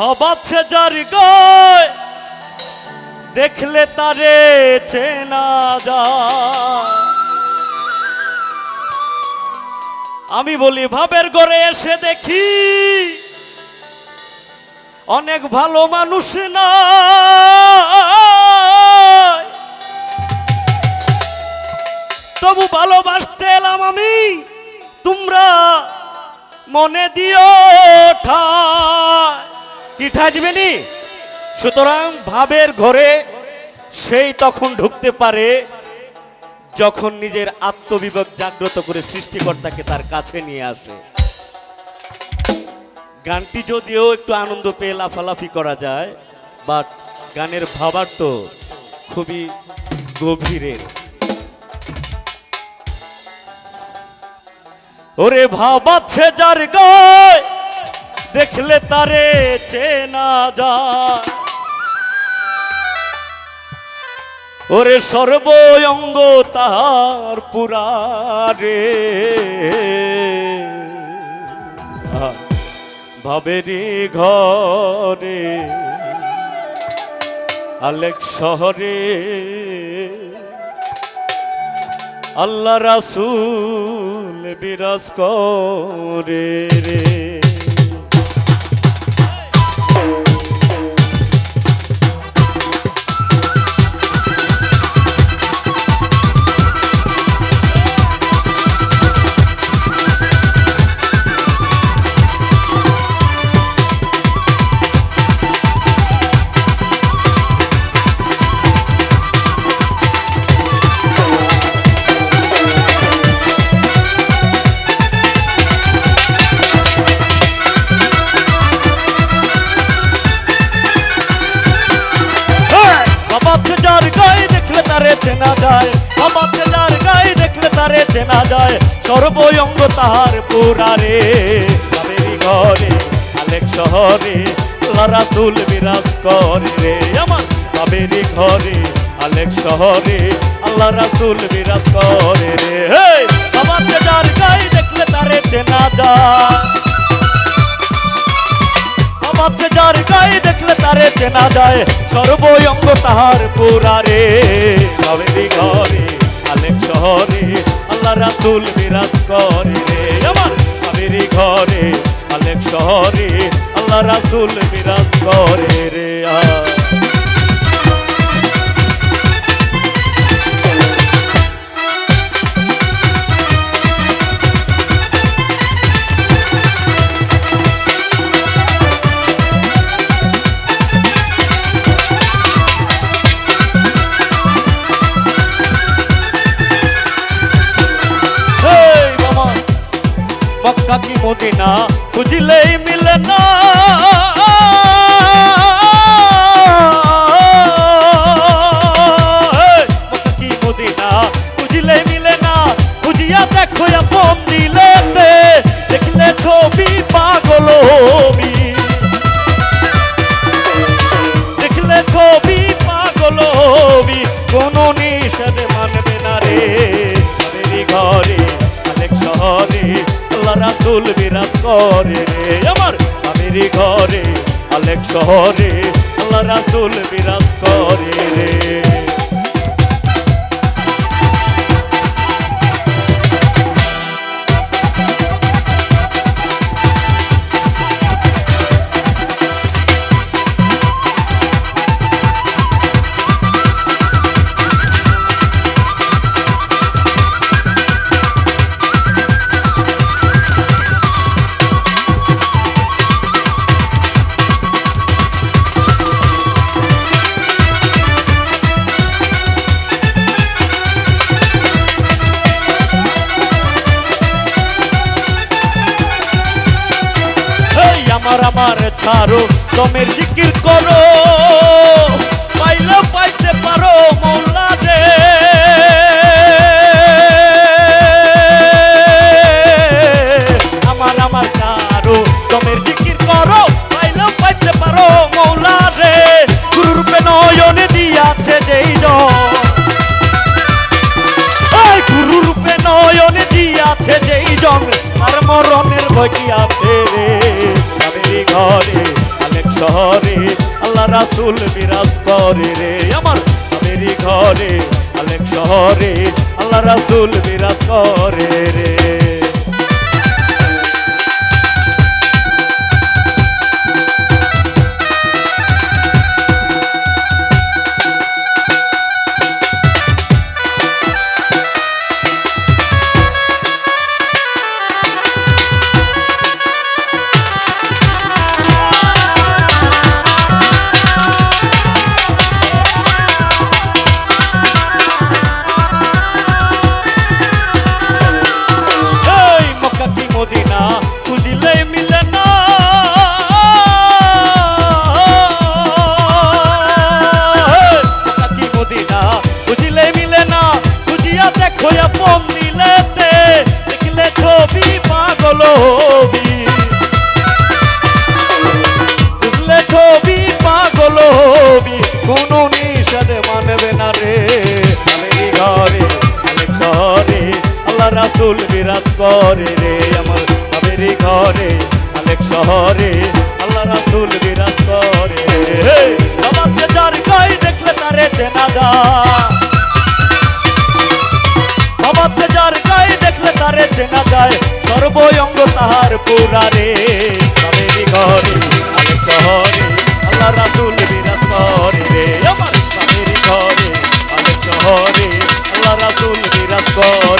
ভাবাচ্ছে যার গায়, দেখলে তারে চেনা যায়। আমি বলি, ভাবের ঘরে এসে দেখি, অনেক ভালো মানুষ না তবু ভালোবাসতে এলাম আমি, তোমরা মনে দিও ঠায়। কি দিবেনি? সুতরাং ভাবের ঘরে সেই তখন ঢুকতে পারে যখন নিজের আত্মবিবেক জাগ্রত করে সৃষ্টিকর্তাকে তার কাছে নিয়ে আসে। গানটি যদিও একটু আনন্দ পেয়ে লাফালাফি করা যায়, বাট গানের ভাবার্থ খুবই গভীরের। ওরে ভাবাচ্ছে যার গায় দেখলে তারে চেনা যায়। ওরে সর্বঙ্গ তাহার পুরারে ভাবেরি ঘরে আলেক শহরে আল্লাহ রাসুল বিরাজ করে রে। চেনা যায়। বাবাতে যার গায়ে দেখলে তারে চেনা যায়। সর্বঙ্গ তাহার পুরারে কাবেরি ঘরে আলেক শহরে রাসুল বিরাজ করে রে। আমার কাবেরি ঘরে আলেক শহরে আল্লাহ রাসুল বিরাজ করে রে। বাবাতে যার গায়ে দেখলে তারে চেনা যায়। আমাকে যার গায়ে দেখলে তারে চেনা যায়। সর্বয়ঙ্গ তাহার পুরারে কাবেরি ঘরে আলেক শহরে, আল্লাহ রাসুল বিরাজ করে রে। আমার কাবেরি ঘরে আলেক শহরে, আল্লাহ রাসুল বিরাজ করে রে। আ মক্কা কি আলেক শহরে আল্লাহ রাসুল বিরাজ করে। রে আমার আমার ছাড়ো তোমের জিকির করো। পাইলে পাইতে পারো মৌলা রে। আমার আমার ছাড়ো তোমের জিকির করো, পাইলে পাইতে পারো মৌলা রে। গুরু রূপে নয়নে দিয়াছে যেই জন এই গুরু রূপে নয়নে দিয়াছে যেই জন আর মরণের ভয় কি আছে রে। কাবেরি ঘরে অনেক শহরে, আল্লাহ রাসুল বিরাজ করে রে। আমার আমেরি ঘরে অনেক শহরে, আল্লাহ রাসুল বিরাজ করে রে। দিলেতে দেখলে ছবি পাগল হবি। দেখলে ছবি পাগল হবি। কোনো নিষেধ মানবে না রে। আমেরি ঘরে শহরে আল্লাহ রাসুল বিরাজ করে রে। আমার আমেরি ঘরে অনেক শহরে আল্লাহ রাসুল বিরাজ করে রে। আমাকে যার গায়ে দেখলে তারে চেনা তারে চেনা যায় সর্বঙ্গ তাহার পুরারে কাবেরি ঘরে আলেক শহরে আল্লাহ রাতুল বিরাজ করে রে আমার কাবেরি ঘরে বিরাজ করে